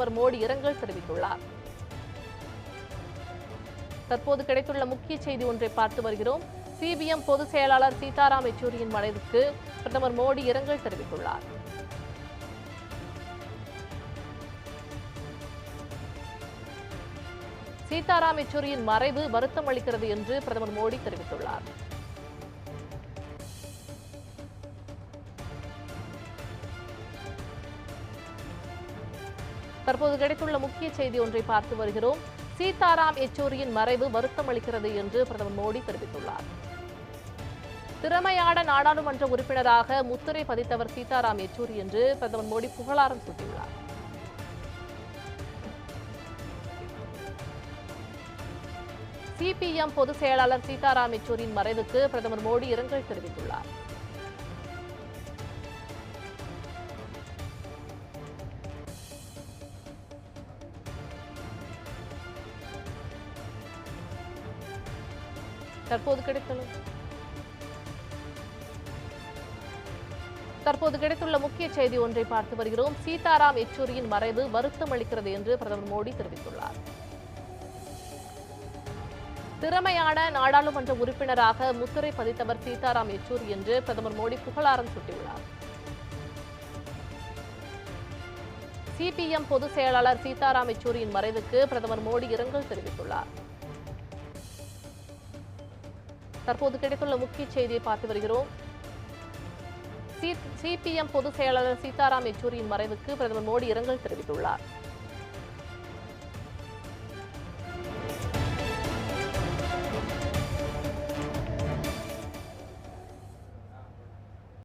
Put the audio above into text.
பிரதமர் மோடி இரங்கல் தெரிவித்துள்ளார். தற்போது கிடைத்துள்ள முக்கிய செய்தி ஒன்றை பார்த்து வருகிறோம். சிபிஎம் பொதுச் செயலாளர் சீதாராம் யெச்சூரியின் மறைவுக்கு பிரதமர் மோடி இரங்கல் தெரிவித்துள்ளார். சீதாராம் யெச்சூரியின் மறைவு வருத்தம் அளிக்கிறது என்று பிரதமர் மோடி தெரிவித்துள்ளார். தற்போது கிடைத்துள்ள முக்கிய செய்தி ஒன்றை பார்த்து வருகிறோம். சீதாராம் யெச்சூரியின் மறைவு வருத்தம் அளிக்கிறது என்று பிரதமர் மோடி தெரிவித்துள்ளார். திறமையான நாடாளுமன்ற உறுப்பினராக முத்திரை பதித்தவர் சீதாராம் யெச்சூரி என்று பிரதமர் மோடி புகழாரம் சூட்டியுள்ளார். சிபிஎம் பொதுச் செயலாளர் சீதாராம் யெச்சூரியின் மறைவுக்கு பிரதமர் மோடி இரங்கல் தெரிவித்துள்ளார். தற்போது கிடைத்துள்ள தற்போது கிடைத்துள்ள முக்கிய செய்தி ஒன்றை பார்த்து வருகிறோம். சீதாராம் யெச்சூரியின் மறைவு வருத்தம் அளிக்கிறது என்று பிரதமர் மோடி தெரிவித்துள்ளார். திறமையான நாடாளுமன்ற உறுப்பினராக முத்திரை பதித்தவர் சீதாராம் யெச்சூரி என்று பிரதமர் மோடி புகழாரம் சூட்டியுள்ளார். சிபிஎம் பொதுச் செயலாளர் சீதாராம் யெச்சூரியின் மறைவுக்கு பிரதமர் மோடி இரங்கல் தெரிவித்துள்ளார். தற்போது கிடைத்துள்ள முக்கிய செய்தியை பார்த்து வருகிறோம். சிபிஎம் பொதுச் செயலாளர் சீதாராம் யெச்சூரியின் மறைவுக்கு பிரதமர் மோடி இரங்கல் தெரிவித்துள்ளார்.